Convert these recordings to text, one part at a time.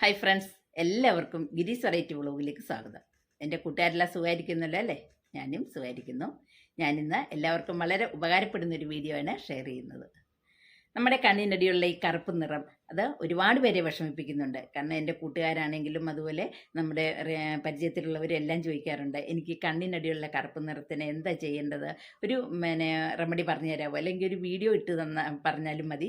Hi friends എല്ലാവർക്കും ഗിരീസ് variety വ്ളോഗിലേക്ക് സ്വാഗതം. എന്റെ കൂട്ടുകാരെല്ലാം സുഖമായിരിക്കുന്നല്ലോ അല്ലേ? ഞാനും സുഖമായിരിക്കുന്നു. ഞാനിന്ന് എല്ലാവർക്കും വളരെ ഉപകാരപ്പെടുന്ന ഒരു വീഡിയോ ആണ് ഷെയർ ചെയ്യുന്നത്. നമ്മുടെ കണ്ണിനടിയുള്ള ഈ കറുപ്പ് നിറം അത് ഒരുപാട് പേരെ വിഷമിപ്പിക്കുന്നുണ്ട്. കാരണം എന്റെ കൂട്ടുകാരാണെങ്കിലും അതുപോലെ നമ്മുടെ പരിചയത്തിലുള്ളവരെല്ലാം ചോദിക്കാറുണ്ട് എനിക്ക് കണ്ണിനടിയുള്ള കറുപ്പ് നിറത്തിന് എന്താ ചെയ്യേണ്ടത്? ഒരു പിന്നെ റെമഡി പറഞ്ഞു തരാമോ? അല്ലെങ്കിൽ ഒരു വീഡിയോ ഇട്ട് തന്ന പറഞ്ഞാലും മതി.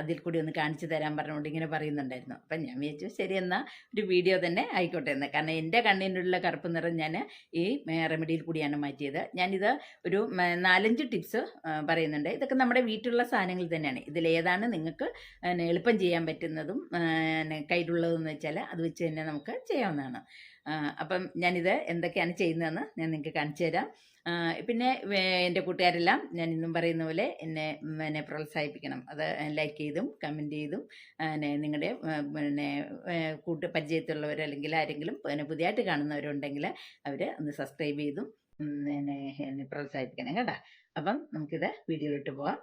അതിൽ കൂടി ഒന്ന് കാണിച്ചു തരാൻ പറഞ്ഞുകൊണ്ട് ഇങ്ങനെ പറയുന്നുണ്ടായിരുന്നു. അപ്പം ഞാൻ വിചാരിച്ചു ശരി എന്നാൽ ഒരു വീഡിയോ തന്നെ ആയിക്കോട്ടെ എന്ന്. കാരണം എന്റെ കണ്ണിനുള്ള കറുപ്പ് നിറം ഞാൻ ഈ റെമഡിയിൽ കൂടിയാണ് മാറ്റിയത്. ഞാനിത് ഒരു നാലഞ്ച് ടിപ്സ് പറയുന്നുണ്ട്. ഇതൊക്കെ നമ്മുടെ വീട്ടിലുള്ള സാധനങ്ങൾ തന്നെയാണ്. ഇതിലേതാണ് നിങ്ങൾക്ക് എളുപ്പം ചെയ്യാൻ പറ്റുന്നതും കയ്യിലുള്ളതെന്ന് വെച്ചാൽ അത് വെച്ച് തന്നെ നമുക്ക് ചെയ്യാവുന്നതാണ്. അപ്പം ഞാനിത് എന്തൊക്കെയാണ് ചെയ്യുന്നതെന്ന് ഞാൻ നിങ്ങൾക്ക് കാണിച്ചു തരാം. പിന്നെ എന്റെ കൂട്ടുകാരെല്ലാം ഞാൻ ഇന്നും പറയുന്ന പോലെ എന്നെ എന്നെ പ്രോത്സാഹിപ്പിക്കണം. അത് ലൈക്ക് ചെയ്തും കമന്റ് ചെയ്തും പിന്നെ നിങ്ങളുടെ പിന്നെ കൂട്ട് പരിചയത്തിലുള്ളവർ അല്ലെങ്കിൽ ആരെങ്കിലും പിന്നെ പുതിയതായിട്ട് കാണുന്നവരുണ്ടെങ്കിൽ അവർ ഒന്ന് സബ്സ്ക്രൈബ് ചെയ്തും എന്നെ പ്രോത്സാഹിപ്പിക്കണം കേട്ടോ. അപ്പം നമുക്കിത് വീഡിയോയിലോട്ട് പോവാം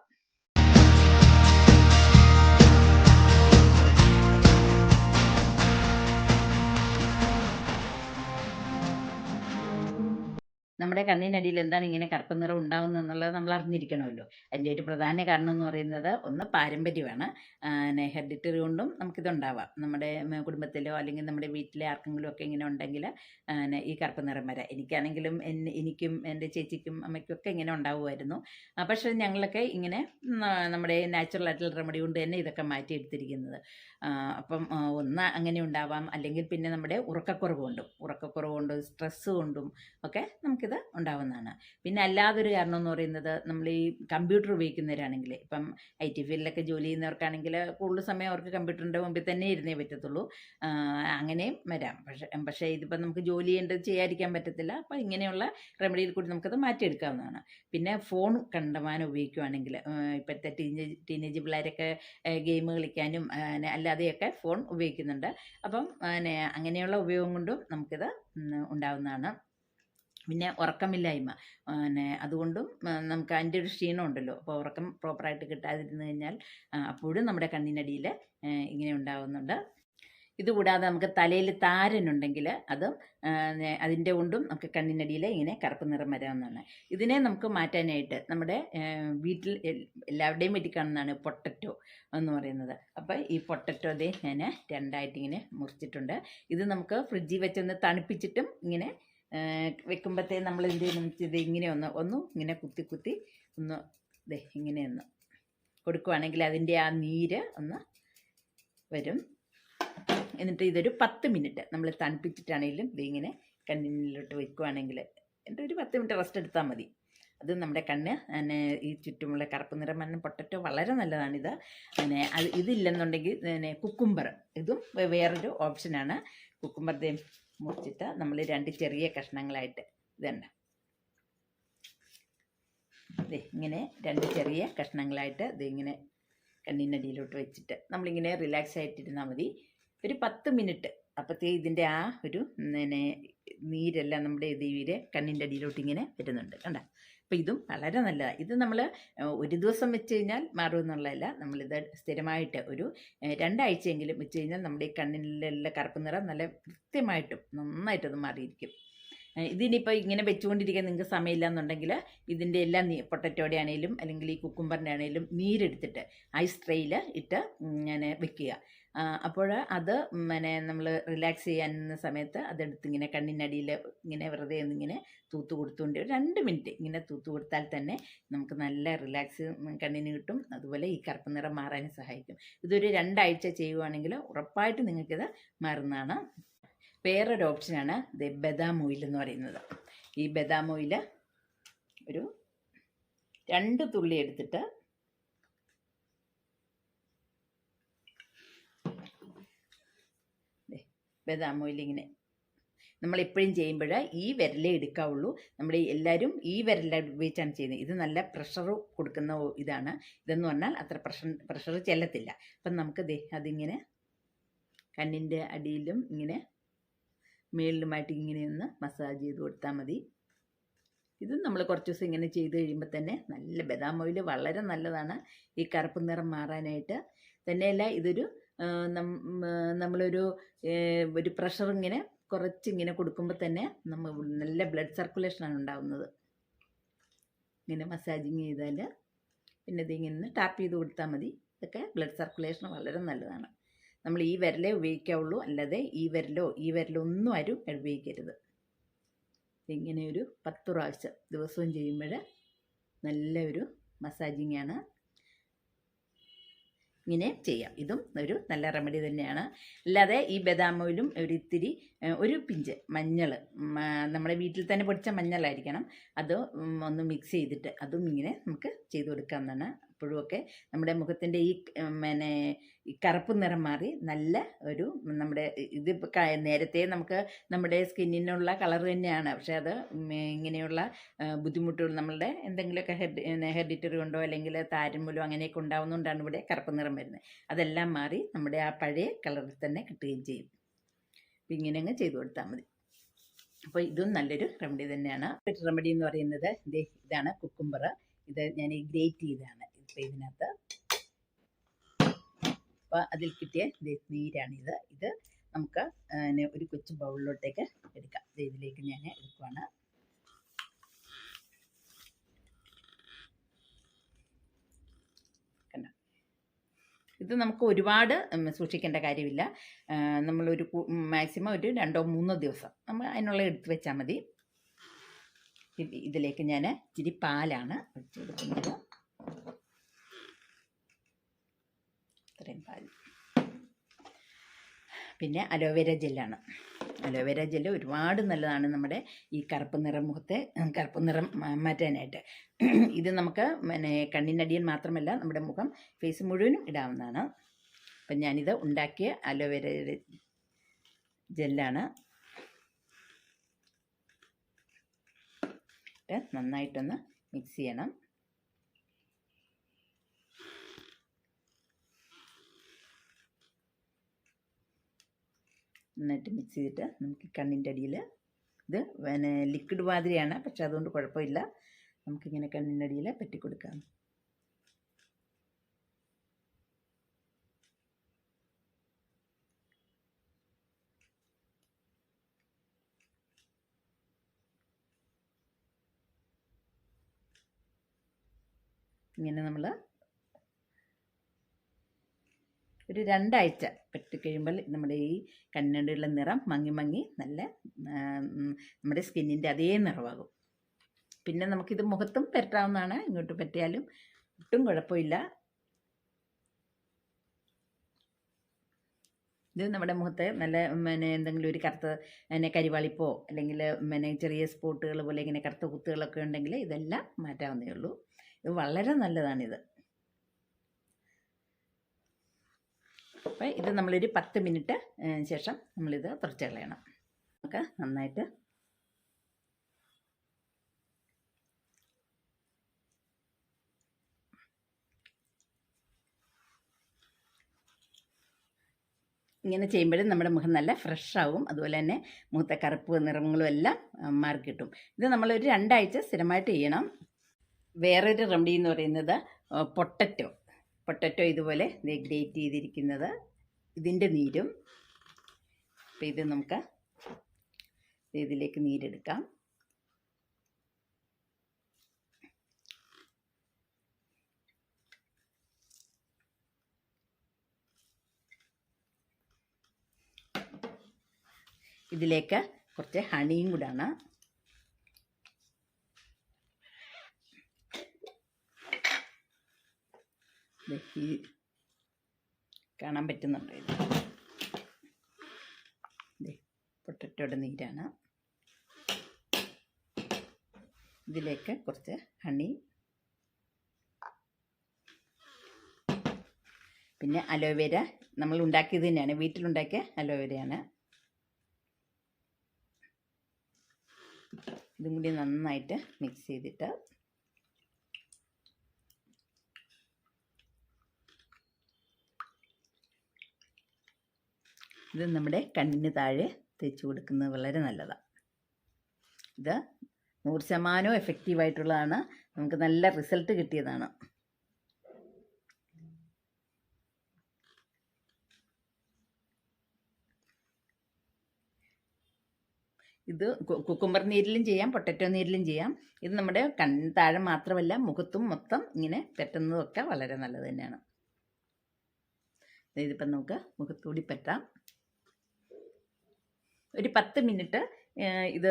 നമ്മുടെ കണ്ണിനടിയിൽ എന്താണ് ഇങ്ങനെ കറുപ്പ് നിറം ഉണ്ടാവുന്നത് എന്നുള്ളത് നമ്മൾ അറിഞ്ഞിരിക്കണമല്ലോ. അതിന്റെ ഒരു പ്രധാന കാരണം എന്ന് പറയുന്നത് ഒന്ന് പാരമ്പര്യമാണ്. ഹെറിഡിറ്ററി കൊണ്ടും നമുക്കിതുണ്ടാവാം. നമ്മുടെ കുടുംബത്തിലോ അല്ലെങ്കിൽ നമ്മുടെ വീട്ടിലെ ആർക്കെങ്കിലും ഒക്കെ ഇങ്ങനെ ഉണ്ടെങ്കിൽ ഈ കറുപ്പ് നിറം വരാം. എനിക്കാണെങ്കിലും എനിക്കും എന്റെ ചേച്ചിക്കും അമ്മയ്ക്കും ഒക്കെ ഇങ്ങനെ ഉണ്ടാവുമായിരുന്നു. പക്ഷെ ഞങ്ങളൊക്കെ ഇങ്ങനെ നമ്മുടെ നാച്ചുറൽ ആയിട്ടുള്ള റെമഡി കൊണ്ട് തന്നെ ഇതൊക്കെ മാറ്റിയെടുത്തിരിക്കുന്നത്. അപ്പം ഒന്ന് അങ്ങനെ ഉണ്ടാവാം. അല്ലെങ്കിൽ പിന്നെ നമ്മുടെ ഉറക്കക്കുറവ് കൊണ്ടും ഉറക്കക്കുറവ് കൊണ്ടും സ്ട്രെസ്സ് കൊണ്ടും ഒക്കെ നമുക്കിത് ഉണ്ടാവുന്നതാണ്. പിന്നെ അല്ലാതൊരു കാരണം എന്ന് പറയുന്നത് നമ്മൾ ഈ കമ്പ്യൂട്ടർ ഉപയോഗിക്കുന്നവരാണെങ്കിൽ ഇപ്പം ഐ ടി ഫീൽഡിലൊക്കെ ജോലി ചെയ്യുന്നവർക്കാണെങ്കിൽ കൂടുതൽ സമയം അവർക്ക് കമ്പ്യൂട്ടറിന്റെ മുമ്പിൽ തന്നെ ഇരുന്നേ പറ്റത്തുള്ളൂ. അങ്ങനെയും വരാം. പക്ഷേ പക്ഷേ ഇതിപ്പം നമുക്ക് ജോലി ചെയ്യേണ്ടത് ചെയ്യാതിരിക്കാൻ പറ്റത്തില്ല. അപ്പോൾ ഇങ്ങനെയുള്ള റെമഡിയിൽ കൂടി നമുക്കത് മാറ്റിയെടുക്കാവുന്നതാണ്. പിന്നെ ഫോൺ കണ്ടമാനം ഉപയോഗിക്കുകയാണെങ്കിൽ ഇപ്പോഴത്തെ ടീനേജ് ടീനേജ് പിള്ളേരൊക്കെ ഗെയിം കളിക്കാനും ആ, അല്ലാതെയൊക്കെ ഫോൺ ഉപയോഗിക്കുന്നുണ്ട്. അപ്പം പിന്നെ അങ്ങനെയുള്ള ഉപയോഗം കൊണ്ടും നമുക്കിത് ഉണ്ടാവുന്നതാണ്. പിന്നെ ഉറക്കമില്ലായ്മ പിന്നെ അതുകൊണ്ടും നമുക്ക് അതിന്റെ ഒരു ക്ഷീണം ഉണ്ടല്ലോ അപ്പോൾ ഉറക്കം പ്രോപ്പറായിട്ട് കിട്ടാതിരുന്നു കഴിഞ്ഞാൽ അപ്പോഴും നമ്മുടെ കണ്ണിനടിയിൽ ഇങ്ങനെ ഉണ്ടാവുന്നുണ്ട്. ഇതുകൂടാതെ നമുക്ക് തലയിൽ താരനുണ്ടെങ്കിൽ അത് അതിന്റെ കൊണ്ടും നമുക്ക് കണ്ണിനടിയിൽ ഇങ്ങനെ കറുപ്പ് നിറം വരാവുന്നതാണ്. ഇതിനെ നമുക്ക് മാറ്റാനായിട്ട് നമ്മുടെ വീട്ടിൽ എല്ലാവരുടെയും വീട്ടിൽ കാണുന്നതാണ് പൊട്ടറ്റോ എന്ന് പറയുന്നത്. അപ്പോൾ ഈ പൊട്ടറ്റോ ദേ ഞാൻ രണ്ടായിട്ട് ഇങ്ങനെ മുറിച്ചിട്ടുണ്ട്. ഇത് നമുക്ക് ഫ്രിഡ്ജിൽ വെച്ചൊന്ന് തണുപ്പിച്ചിട്ടും ഇങ്ങനെ വെക്കുമ്പോഴത്തേ നമ്മൾ എന്ത് ചെയ്യണം? ഇത് ഇങ്ങനെ ഒന്ന് ഒന്ന് ഇങ്ങനെ കുത്തി കുത്തി ഒന്ന് ഇതേ ഇങ്ങനെ ഒന്ന് കൊടുക്കുവാണെങ്കിൽ അതിന്റെ ആ നീര് ഒന്ന് വരും. എന്നിട്ട് ഇതൊരു പത്ത് മിനിറ്റ് നമ്മൾ തണുപ്പിച്ചിട്ടാണെങ്കിലും ഇതിങ്ങനെ കണ്ണിനിലോട്ട് വെക്കുവാണെങ്കിൽ എന്നിട്ട് ഒരു പത്ത് മിനിറ്റ് റെസ്റ്റ് എടുത്താൽ മതി. അത് നമ്മുടെ കണ്ണ് പിന്നെ ഈ ചുറ്റുമുള്ള കറുപ്പ് നിറം മണ്ണ് പൊട്ടറ്റോ വളരെ നല്ലതാണിത്. പിന്നെ അത് ഇതില്ലെന്നുണ്ടെങ്കിൽ പിന്നെ കുക്കുംബർ ഇതും വേറൊരു ഓപ്ഷനാണ് കുക്കുംബർ ദേ മുറിച്ചിട്ട് നമ്മൾ രണ്ട് ചെറിയ കഷ്ണങ്ങളായിട്ട് ഇത് ദേ ഇങ്ങനെ രണ്ട് ചെറിയ കഷ്ണങ്ങളായിട്ട് ഇതിങ്ങനെ കണ്ണിനടിയിലോട്ട് വെച്ചിട്ട് നമ്മളിങ്ങനെ റിലാക്സ് ആയിട്ടിരുന്നാൽ മതി. ഒരു പത്ത് മിനിറ്റ്. അപ്പോഴത്തേ ഇതിന്റെ ആ ഒരു പിന്നെ നീരെല്ലാം നമ്മുടെ ദേവിയുടെ കണ്ണിന്റെ അടിയിലോട്ട് ഇങ്ങനെ വരുന്നുണ്ട്. കണ്ട? അപ്പോൾ ഇതും വളരെ നല്ലതാണ് ഇത് നമ്മൾ ഒരു ദിവസം വെച്ച് കഴിഞ്ഞാൽ മാറുമെന്നുള്ളതല്ല നമ്മളിത് സ്ഥിരമായിട്ട് ഒരു രണ്ടാഴ്ചയെങ്കിലും വെച്ച് കഴിഞ്ഞാൽ നമ്മുടെ ഈ കണ്ണിലുള്ള കറുപ്പ് നിറം നല്ല കൃത്യമായിട്ടും നന്നായിട്ടത് മാറിയിരിക്കും. ഇതിനിപ്പോൾ ഇങ്ങനെ വെച്ചുകൊണ്ടിരിക്കാൻ നിങ്ങൾക്ക് സമയമില്ല എന്നുണ്ടെങ്കിൽ ഇതിന്റെ എല്ലാം നീ പൊട്ടറ്റോടെ ആണെങ്കിലും അല്ലെങ്കിൽ ഈ കുക്കുംബറിന്റെ ആണെങ്കിലും നീരെടുത്തിട്ട് ഐസ് ട്രെയിൽ ഇട്ട് ഇങ്ങനെ വെക്കുക. അപ്പോൾ അത് പിന്നെ നമ്മൾ റിലാക്സ് ചെയ്യാനുന്ന സമയത്ത് അതെടുത്ത് ഇങ്ങനെ കണ്ണിനടിയിൽ ഇങ്ങനെ വെറുതെ ഇങ്ങനെ തൂത്ത് കൊടുത്തുകൊണ്ട് ഒരു രണ്ട് മിനിറ്റ് ഇങ്ങനെ തൂത്ത് കൊടുത്താൽ തന്നെ നമുക്ക് നല്ല റിലാക്സ് കണ്ണിന് കിട്ടും. അതുപോലെ ഈ കറുപ്പ് നിറം മാറാനും സഹായിക്കും. ഇതൊരു രണ്ടാഴ്ച ചെയ്യുവാണെങ്കിൽ ഉറപ്പായിട്ട് നിങ്ങൾക്കിത് മാറുന്നതാണ്. വേറൊരു ഓപ്ഷനാണ് ദ ബദാം ഓയിൽ എന്ന് പറയുന്നത്. ഈ ബദാം ഓയിൽ ഒരു രണ്ട് തുള്ളി എടുത്തിട്ട് ദേ, ബദാം ഓയിൽ ഇങ്ങനെ നമ്മൾ എപ്പോഴും ചെയ്യുമ്പോൾ ഈ വിരലേ എടുക്കാവുള്ളൂ. നമ്മൾ എല്ലാവരും ഈ വിരല ഉപയോഗിച്ചാണ് ചെയ്യുന്നത്. ഇത് നല്ല പ്രഷർ കൊടുക്കുന്ന ഇതാണ്. ഇതെന്ന് പറഞ്ഞാൽ അത്ര പ്രഷർ പ്രഷർ ചെല്ലത്തില്ല. അപ്പം നമുക്ക് അതിങ്ങനെ കണ്ണിന്റെ അടിയിലും ഇങ്ങനെ മേളിലുമായിട്ട് ഇങ്ങനെ ഒന്ന് മസാജ് ചെയ്ത് കൊടുത്താൽ മതി. ഇത് നമ്മൾ കുറച്ച് ദിവസം ഇങ്ങനെ ചെയ്ത് കഴിയുമ്പോൾ തന്നെ നല്ല ബദാം ഓയിൽ വളരെ നല്ലതാണ്. ഈ കറുപ്പ് നിറം മാറാനായിട്ട് തന്നെയല്ല ഇതൊരു നമ്മളൊരു ഒരു പ്രഷർ ഇങ്ങനെ കുറച്ച് ഇങ്ങനെ കൊടുക്കുമ്പോൾ തന്നെ നമ്മൾ നല്ല ബ്ലഡ് സർക്കുലേഷനാണ് ഉണ്ടാകുന്നത് ഇങ്ങനെ മസാജിങ് ചെയ്താൽ പിന്നെ ഇതിങ്ങനെ ടാപ്പ് ചെയ്ത് കൊടുത്താൽ മതി. ഇതൊക്കെ ബ്ലഡ് സർക്കുലേഷൻ വളരെ നല്ലതാണ്. നമ്മൾ ഈ വിരലേ ഉപയോഗിക്കാവുള്ളൂ. അല്ലാതെ ഈ വിരലോ ഈ വിരലോ ഒന്നും ആരും ഉപയോഗിക്കരുത്. ഇങ്ങനെ ഒരു പത്ത് പ്രാവശ്യം ദിവസവും ചെയ്യുമ്പോൾ നല്ല ഒരു മസാജിങ് ആണ് ഇങ്ങനെ ചെയ്യാം. ഇതും ഒരു നല്ല റെമഡി തന്നെയാണ്. അല്ലാതെ ഈ ബദാം ഓയിലും ഒരു ഇത്തിരി ഒരു പിഞ്ച് മഞ്ഞൾ നമ്മുടെ വീട്ടിൽ തന്നെ പൊടിച്ച മഞ്ഞളായിരിക്കണം. അത് ഒന്ന് മിക്സ് ചെയ്തിട്ട് അതും ഇങ്ങനെ നമുക്ക് ചെയ്ത് കൊടുക്കാവുന്നതാണ്. അപ്പോഴുമൊക്കെ നമ്മുടെ മുഖത്തിന്റെ ഈ പിന്നെ ഈ കറുപ്പ് നിറം മാറി നല്ല ഒരു നമ്മുടെ ഇത് നേരത്തെ നമുക്ക് നമ്മുടെ സ്കിന്നിനുള്ള കളർ തന്നെയാണ്. പക്ഷേ അത് ഇങ്ങനെയുള്ള ബുദ്ധിമുട്ടുകൾ നമ്മളുടെ എന്തെങ്കിലുമൊക്കെ ഹെഡ് ഹെഡിറ്ററി കൊണ്ടോ അല്ലെങ്കിൽ മൂലം അങ്ങനെയൊക്കെ ഉണ്ടാവുന്നതുകൊണ്ടാണ് ഇവിടെ കറുപ്പ് നിറം വരുന്നത്. അതെല്ലാം മാറി നമ്മുടെ ആ പഴയ കളറിൽ തന്നെ കിട്ടുകയും ചെയ്യും. ഇങ്ങനെ അങ്ങ് ചെയ്തു കൊടുത്താൽ മതി. അപ്പോൾ ഇതും നല്ലൊരു റെമഡി തന്നെയാണ്. റെമഡി എന്ന് പറയുന്നത് ഇതാണ് കുക്കുംബർ ഇത് ഞാൻ ഗ്രേറ്റ് ചെയ്തതാണ്. ഇപ്പോൾ ഇതിനകത്ത്. അപ്പോൾ അതിൽ കിട്ടിയ നീരാണിത്. ഇത് നമുക്ക് ഒരു കൊച്ചു ബൗളിലോട്ടേക്ക് എടുക്കാം. ഇതിലേക്ക് ഞാൻ എടുക്കുവാണ്. ഇത് നമുക്ക് ഒരുപാട് സൂക്ഷിക്കേണ്ട കാര്യമില്ല. നമ്മളൊരു മാക്സിമം ഒരു രണ്ടോ മൂന്നോ ദിവസം നമ്മൾ അതിനുള്ള എടുത്ത് വെച്ചാൽ മതി. ഇതിലേക്ക് ഞാൻ ഇച്ചിരി പാലാണ് ഒഴിച്ച് കൊടുക്കുന്നത്. പാൽ പിന്നെ അലോവേര ജെല്ലാണ്. അലോവേര ജെല്ല് ഒരുപാട് നല്ലതാണ് നമ്മുടെ ഈ കറുപ്പ് നിറം മുഖത്തെ കറുപ്പ് നിറം മാറ്റാനായിട്ട്. ഇത് നമുക്ക് പിന്നെ കണ്ണിനടിയിൽ മാത്രമല്ല നമ്മുടെ മുഖം ഫേസ് മുഴുവനും ഇടാവുന്നതാണ്. അപ്പം ഞാനിത് ഉണ്ടാക്കിയ അലോവേര ജെല്ലാണ്. നന്നായിട്ടൊന്ന് മിക്സ് ചെയ്യണം. നന്നായിട്ട് മിക്സ് ചെയ്തിട്ട് നമുക്ക് കണ്ണിന്റെ അടിയിൽ ഇത് പിന്നെ ലിക്വിഡ് മാതിരിയാണ് പക്ഷെ അതുകൊണ്ട് കുഴപ്പമില്ല. നമുക്കിങ്ങനെ കണ്ണിന്റെ അടിയിൽ പറ്റിക്കൊടുക്കാം ഇങ്ങനെ നമ്മൾ ഒരു രണ്ടാഴ്ച പെട്ടി കഴിയുമ്പോൾ നമ്മുടെ ഈ കണ്ണടിയുള്ള നിറം മങ്ങി മങ്ങി നല്ല നമ്മുടെ സ്കിന്നിന്റെ അതേ നിറമാകും. പിന്നെ നമുക്കിത് മുഖത്തും പെരട്ടാവുന്നതാണ് ഇങ്ങോട്ട് പറ്റിയാലും ഒട്ടും കുഴപ്പമില്ല. ഇത് നമ്മുടെ മുഖത്ത് നല്ല പിന്നെ എന്തെങ്കിലും ഒരു കറുത്ത പിന്നെ കരിവാളിപ്പോ അല്ലെങ്കിൽ പിന്നെ ചെറിയ സ്പോട്ടുകൾ പോലെ ഇങ്ങനെ കറുത്ത കുത്തുകളൊക്കെ ഉണ്ടെങ്കിൽ ഇതെല്ലാം മാറ്റാവുന്നേ ഉള്ളൂ. ഇത് വളരെ നല്ലതാണിത്. അപ്പോൾ ഇത് നമ്മളൊരു പത്ത് മിനിറ്റ് ശേഷം നമ്മളിത് തുറച്ച് കളയണം. നമുക്ക് നന്നായിട്ട് ഇങ്ങനെ ചെയ്യുമ്പോഴും നമ്മുടെ മുഖം നല്ല ഫ്രഷ് ആവും. അതുപോലെ തന്നെ മുഖത്തെ കറുപ്പ് നിറങ്ങളും എല്ലാം മാറി കിട്ടും. ഇത് നമ്മളൊരു രണ്ടാഴ്ച സ്ഥിരമായിട്ട് ചെയ്യണം. വേറൊരു റെമഡി എന്ന് പറയുന്നത് പൊട്ടറ്റോ. പൊട്ടറ്റോ ഇതുപോലെ ഗ്രേറ്റ് ചെയ്തിരിക്കുന്നത് ഇതിന്റെ നീരും. അപ്പം ഇത് നമുക്ക് ഇതിലേക്ക് നീരെടുക്കാം. ഇതിലേക്ക് കുറച്ച് ഹണിയും കൂടാണ്. കാണാൻ പറ്റുന്നുണ്ട് പൊട്ടറ്റോയുടെ നീരാണ്. ഇതിലേക്ക് കുറച്ച് ഹണി. പിന്നെ അലോവേര നമ്മൾ ഉണ്ടാക്കിയത് തന്നെയാണ്. വീട്ടിലുണ്ടാക്കിയ അലോവേരയാണ്. ഇതും കൂടി നന്നായിട്ട് മിക്സ് ചെയ്തിട്ട് ഇത് നമ്മുടെ കണ്ണിന് താഴെ തേച്ച് കൊടുക്കുന്നത് വളരെ നല്ലതാണ് ഇത് നൂറ് ശതമാനവും എഫക്റ്റീവായിട്ടുള്ളതാണ് നമുക്ക് നല്ല റിസൾട്ട് കിട്ടിയതാണ്. ഇത് കുക്കുംബർ നീരിലും ചെയ്യാം പൊട്ടറ്റോ നീരിലും ചെയ്യാം. ഇത് നമ്മുടെ കണ്ണിന് താഴെ മാത്രമല്ല മുഖത്തും മൊത്തം ഇങ്ങനെ പെറ്റുന്നതൊക്കെ വളരെ നല്ലത് തന്നെയാണ്. ഇതിപ്പം നമുക്ക് മുഖത്തൂടി പറ്റാം. ഒരു പത്ത് മിനിറ്റ് ഇത്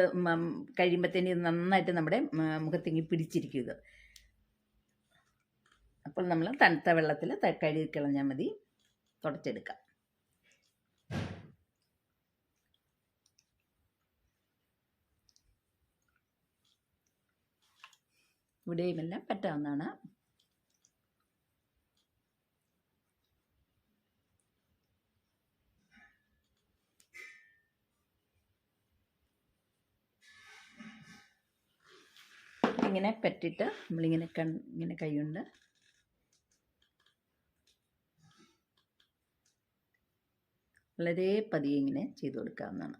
കഴിയുമ്പോഴത്തേന് ഇത് നന്നായിട്ട് നമ്മുടെ മുഖത്തേക്ക് പിടിച്ചിരിക്കും ഇത് അപ്പോൾ നമ്മൾ തണുത്ത വെള്ളത്തിൽ കഴുകി കളഞ്ഞാൽ മതി. തുടച്ചെടുക്കാം. ഇവിടെയുമെല്ലാം പറ്റാവുന്നതാണ്. ഇങ്ങനെ പറ്റിയിട്ട് നമ്മളിങ്ങനെ കൺ ഇങ്ങനെ കൈകൊണ്ട് വളരെ പതിയെ ഇങ്ങനെ ചെയ്തു കൊടുക്കാവുന്നതാണ്.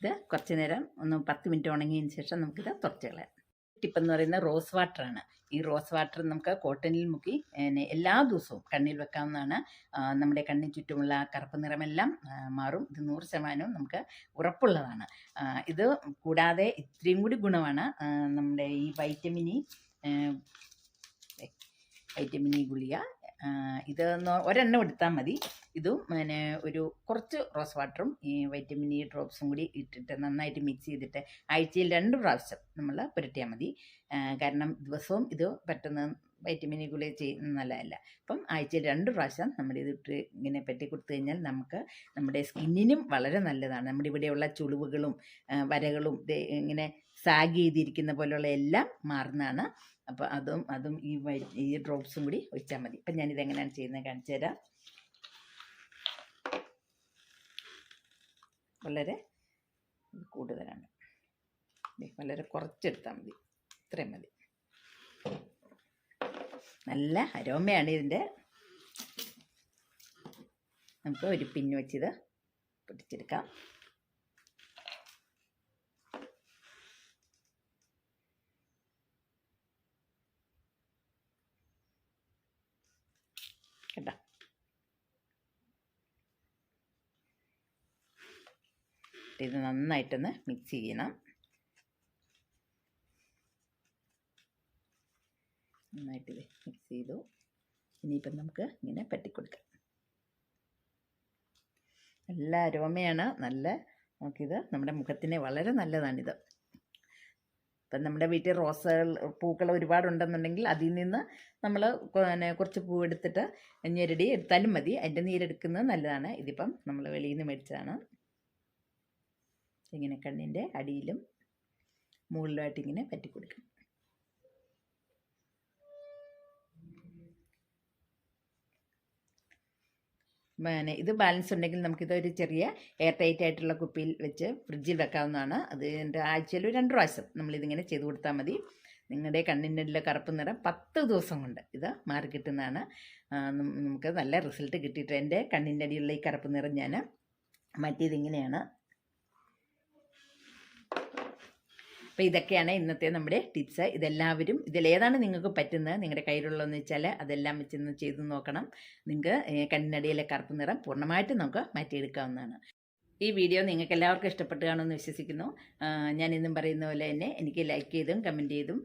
ഇത് കുറച്ച് നേരം ഒന്ന് പത്ത് മിനിറ്റ് ഉണങ്ങിയതിന് ശേഷം നമുക്കിത് തുറച്ച് കളയാം. ടിപ്പ് എന്ന് പറയുന്നത് റോസ് വാട്ടറാണ് ഈ റോസ് വാട്ടർ നമുക്ക് കോട്ടണിൽ മുക്കി എല്ലാ ദിവസവും കണ്ണിൽ വെക്കാവുന്നതാണ്. നമ്മുടെ കണ്ണിന് ചുറ്റുമുള്ള കറുപ്പ് നിറമെല്ലാം മാറും. ഇത് നൂറ് ശതമാനവും നമുക്ക് ഉറപ്പുള്ളതാണ്. ഇത് കൂടാതെ ഇത്രയും കൂടി ഗുണമാണ്. നമ്മുടെ ഈ വൈറ്റമിനി വൈറ്റമിനി ഗുളിക ഇത് ഒരെണ്ണം എടുത്താൽ മതി. ഇതും പിന്നെ ഒരു കുറച്ച് റോസ് വാട്ടറും ഈ വൈറ്റമിൻ ഇ ഡ്രോപ്സും കൂടി ഇട്ടിട്ട് നന്നായിട്ട് മിക്സ് ചെയ്തിട്ട് ആഴ്ചയിൽ രണ്ട് പ്രാവശ്യം നമ്മൾ പുരട്ടിയാൽ മതി. കാരണം ദിവസവും ഇത് പെട്ടെന്ന് വൈറ്റമിൻ ഗുളിക ചെയ്യുന്ന നല്ലതല്ല. അപ്പം ആഴ്ചയിൽ രണ്ട് പ്രാവശ്യം നമ്മുടെ ഇതിട്ട് ഇങ്ങനെ പെട്ടി കൊടുത്തു കഴിഞ്ഞാൽ നമുക്ക് നമ്മുടെ സ്കിന്നിനും വളരെ നല്ലതാണ്. നമ്മുടെ ഇവിടെയുള്ള ചുളിവുകളും വരകളും ഇങ്ങനെ സാഗ് ചെയ്തിരിക്കുന്ന പോലെയുള്ള എല്ലാം മാറുന്നതാണ്. അപ്പോൾ അതും അതും ഈ ഈ ഡ്രോപ്സും കൂടി ഒഴിച്ചാൽ മതി. അപ്പം ഞാനിത് എങ്ങനെയാണ് ചെയ്യുന്നത് കാണിച്ചു തരാം. വളരെ കൂടുതലാണ്. വളരെ കുറച്ചെടുത്താൽ മതി. ഇത്രയും മതി. നല്ല അരോമയാണ് ഇതിന്റെ. നമുക്ക് ഒരു പിന്ന് വെച്ചിത് പൊട്ടിച്ചെടുക്കാം. കേട്ടോ ഇത് നന്നായിട്ടൊന്ന് മിക്സ് ചെയ്യണം. നന്നായിട്ട് മിക്സ് ചെയ്തു. ഇനിയിപ്പം നമുക്ക് ഇങ്ങനെ പറ്റിക്കൊടുക്കാം. നല്ല അരോമയാണ്. നല്ല നോക്കിയത് നമ്മുടെ മുഖത്തിന് വളരെ നല്ലതാണിത്. ഇപ്പം നമ്മുടെ വീട്ടിൽ റോസകൾ പൂക്കൾ ഒരുപാടുണ്ടെന്നുണ്ടെങ്കിൽ അതിൽ നിന്ന് നമ്മൾ പിന്നെ കുറച്ച് പൂ എടുത്തിട്ട് ഞെരടി എടുത്താലും മതി. അതിന്റെ നീരെടുക്കുന്നത് നല്ലതാണ്. ഇതിപ്പം നമ്മൾ വെളിയിൽ നിന്ന് മേടിച്ചതാണ്. ഇങ്ങനെ കണ്ണിന്റെ അടിയിലും മുകളിലുമായിട്ട് ഇങ്ങനെ പറ്റി പിന്നെ ഇത് ബാലൻസ് ഉണ്ടെങ്കിൽ നമുക്കിത് ഒരു ചെറിയ എയർ ടൈറ്റ് ആയിട്ടുള്ള കുപ്പിയിൽ വെച്ച് ഫ്രിഡ്ജിൽ വെക്കാവുന്നതാണ്. അതിന്റെ ആഴ്ചയിൽ ഒരു രണ്ട് പ്രാവശ്യം നമ്മളിതിങ്ങനെ ചെയ്ത് കൊടുത്താൽ മതി. നിങ്ങളുടെ കണ്ണിന്റെ കറുപ്പ് നിറം പത്ത് ദിവസം കൊണ്ട് ഇത് മാറി കിട്ടുന്നതാണ്. നമുക്ക് നല്ല റിസൾട്ട് കിട്ടിയിട്ട് എന്റെ കണ്ണിന്റെ അടിയിലുള്ള ഈ കറുപ്പ് നിറം ഞാൻ മാറ്റിയത് അപ്പോൾ ഇതൊക്കെയാണ് ഇന്നത്തെ നമ്മുടെ ടിപ്സ്. ഇതെല്ലാവരും ഇതിലേതാണ് നിങ്ങൾക്ക് പറ്റുന്നത് നിങ്ങളുടെ കയ്യിലുള്ളതെന്ന് വെച്ചാൽ അതെല്ലാം വെച്ചൊന്ന് ചെയ്ത് നോക്കണം. നിങ്ങൾക്ക് കണ്ണിനടിയിലെ കറുപ്പ് നിറം പൂർണമായിട്ടും നമുക്ക് മാറ്റിയെടുക്കാവുന്നതാണ്. ഈ വീഡിയോ നിങ്ങൾക്ക് എല്ലാവർക്കും ഇഷ്ടപ്പെട്ടു കാണുമെന്ന് വിശ്വസിക്കുന്നു. ഞാൻ ഇന്നും പറയുന്ന പോലെ തന്നെ എനിക്ക് ലൈക്ക് ചെയ്തും കമന്റ് ചെയ്തും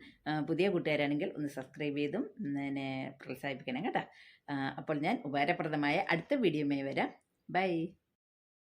പുതിയ കൂട്ടുകാരാണെങ്കിൽ ഒന്ന് സബ്സ്ക്രൈബ് ചെയ്തും എന്നെ പ്രോത്സാഹിപ്പിക്കണം കേട്ടോ. അപ്പോൾ ഞാൻ ഉപകാരപ്രദമായ അടുത്ത വീഡിയോയുമായി വരാം. ബൈ